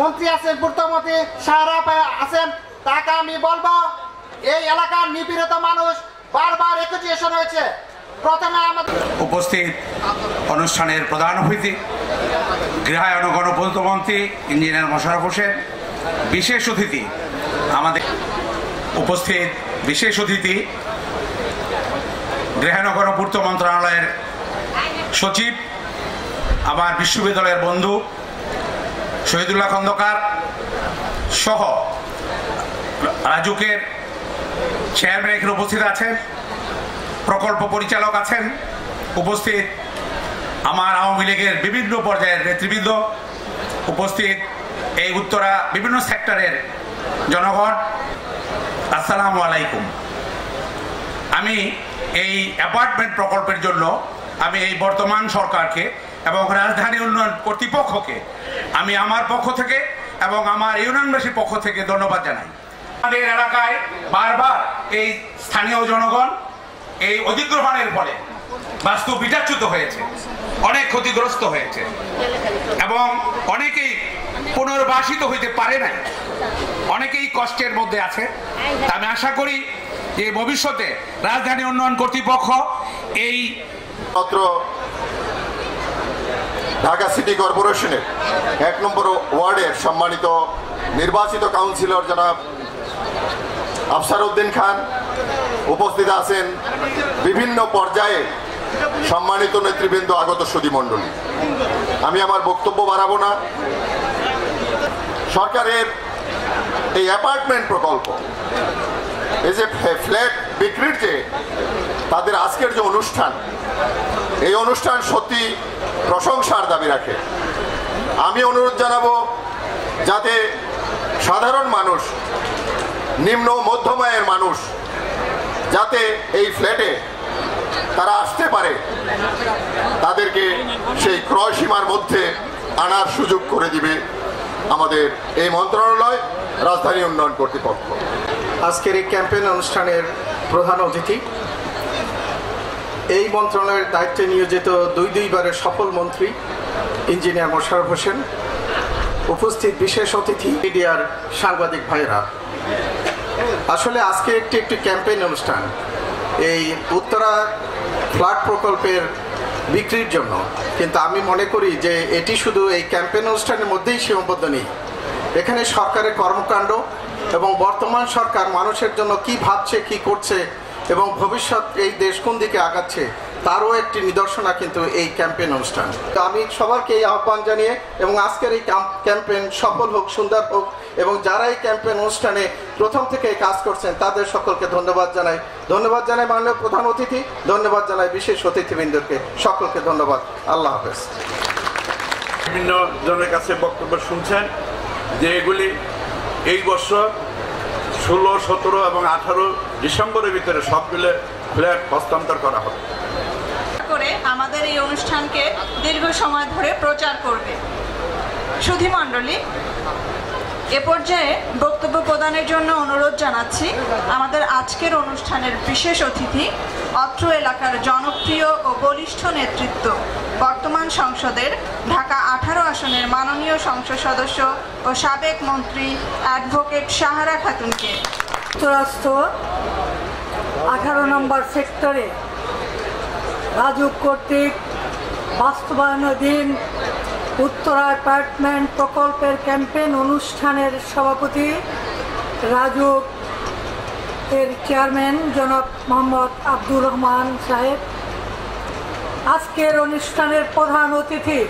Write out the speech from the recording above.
মন্ত্রী আছেন, পূর্তমন্ত্রী সাহারা আছেন, তাকে আমি বলব, এই এলাকার নিপীড়িত মানুষ বারবার একুজিয়েশন হয়েছে। প্রথমে আমাদের উপস্থিত অনুষ্ঠানের প্রধান অতিথি গৃহায়ন গণপ্রমন্ত্রী ইঞ্জিনিয়ার মোশারফ হোসেন, বিশেষ অতিথি আমাদের উপস্থিত বিশেষ অতিথি গৃহায়ন গণপূর্ত মন্ত্রণালয়ের সচিব আমার বিশ্ববিদ্যালয়ের বন্ধু শহীদুল্লাহ খন্দকার সহ রাজুকের চেয়ারম্যান এখানে উপস্থিত আছেন, প্রকল্প পরিচালক আছেন, উপস্থিত আমার আওয়ামী লীগের বিভিন্ন পর্যায়ের নেতৃবৃন্দ, উপস্থিত এই উত্তরা বিভিন্ন সেক্টরের জনগণ। আসসালামু আলাইকুম। আমি এই অ্যাপার্টমেন্ট প্রকল্পের জন্য, আমি এই বর্তমান সরকারকে এবং রাজধানী উন্নয়ন কর্তৃপক্ষকে আমি আমার পক্ষ থেকে এবং আমার ইউনিয়নবাসীর পক্ষ থেকে ধন্যবাদ জানাই। আমাদের এলাকায় বারবার এই স্থানীয় জনগণ এই অধিগ্রহণের ফলে বাস্তু বিটাচ্যুত হয়েছে, অনেক ক্ষতিগ্রস্ত হয়েছে এবং অনেকেই পুনর্বাসিত হইতে পারে নাই, অনেকেই কষ্টের মধ্যে আছে। আমি আশা করি যে ভবিষ্যতে রাজধানী উন্নয়ন কর্তৃপক্ষ এই মাত্র ঢাকা সিটি কর্পোরেশনের এক নম্বর ওয়ার্ডের সম্মানিত নির্বাচিত কাউন্সিলর জনাব আফসার উদ্দিন খান। উপস্থিত আছেন বিভিন্ন পর্যায়ে সম্মানিত নেতৃবৃন্দ আগত সুদী মণ্ডলী। আমি আমার বক্তব্য বাড়াবো না। সরকারের এই অ্যাপার্টমেন্ট প্রকল্প এই যে ফ্ল্যাট বিক্রির যে, তাদের আজকের যে অনুষ্ঠান, এই অনুষ্ঠান সত্যি প্রশংসার দাবি রাখে। আমি অনুরোধ জানাব যাতে সাধারণ মানুষ, নিম্ন মধ্যম আয়ের মানুষ, যাতে এই ফ্ল্যাটে তারা আসতে পারে, তাদেরকে সেই ক্রয় সীমার মধ্যে আনার সুযোগ করে দিবে আমাদের এই মন্ত্রণালয়, রাজধানী উন্নয়ন কর্তৃপক্ষ। আজকের এই ক্যাম্পেইন অনুষ্ঠানের প্রধান অতিথি। এই মন্ত্রণালয়ের দায়িত্বে নিয়োজিত দুই দুইবারের সফল মন্ত্রী, ইঞ্জিনিয়ার মোশারফ হোসেন, উপস্থিত বিশেষ অতিথি, মিডিয়ার সাংবাদিক ভাইরা আসলে আজকে একটি একটি ক্যাম্পেইন অনুষ্ঠান। এই উত্তরা ফ্ল্যাট প্রকল্পের বিক্রির জন্য। কিন্তু আমি মনে করি যে এটি শুধু এই ক্যাম্পেইন অনুষ্ঠানের মধ্যেই সীমাবদ্ধ নেই। এখানে সরকারের কর্মকাণ্ড এবং বর্তমান সরকার মানুষের জন্য কি ভাবছে, কি করছে এবং ভবিষ্যৎ এই দেশ কোন দিকে আগাচ্ছে, তারও একটি নিদর্শনা কিন্তু এই ক্যাম্পেইন অনুষ্ঠান। তো আমি সবাইকে এই আহ্বান জানিয়ে এবং আজকের এই ক্যাম্পেইন সফল হোক, সুন্দর হোক এবং যারা এই ক্যাম্পেইন অনুষ্ঠানে প্রথম থেকে কাজ করছেন, তাদের সকলকে ধন্যবাদ জানাই। ধন্যবাদ জানাই মাননীয় প্রধান অতিথি, ধন্যবাদ জানাই বিশেষ অতিথিবৃন্দকে। সকলকে ধন্যবাদ। আল্লাহ হাফেজ। বিভিন্ন জনের কাছে বক্তব্য শুনছেন। যে এগুলি এই বছর ষোলো, সতেরো এবং আঠারো ডিসেম্বরের ভিতরে সবগুলো ফ্ল্যাট হস্তান্তর করা হবে। করে আমাদের এই অনুষ্ঠানকে দীর্ঘ সময় ধরে প্রচার করবে। সুধী মণ্ডলী, এ পর্যায়ে বক্তব্য প্রদানের জন্য অনুরোধ জানাচ্ছি, আমাদের আজকের অনুষ্ঠানের বিশেষ অতিথি অত্র এলাকার জনপ্রিয় ও বলিষ্ঠ নেতৃত্ব বর্তমান সংসদের ঢাকা আঠারো আসনের মাননীয় সংসদ সদস্য ও সাবেক মন্ত্রী অ্যাডভোকেট সাহারা খাতুনকে। যুক্তরাষ্ট্র আঠারো নম্বর সেক্টরে রাজুক কর্তৃক বাস্তবায়নাধীন উত্তরা অ্যাপার্টমেন্ট প্রকল্পের ক্যাম্পেন অনুষ্ঠানের সভাপতি রাজুক এর চেয়ারম্যান জনাব মোহাম্মদ আব্দুর রহমান সাহেব। আজকের অনুষ্ঠানের প্রধান অতিথি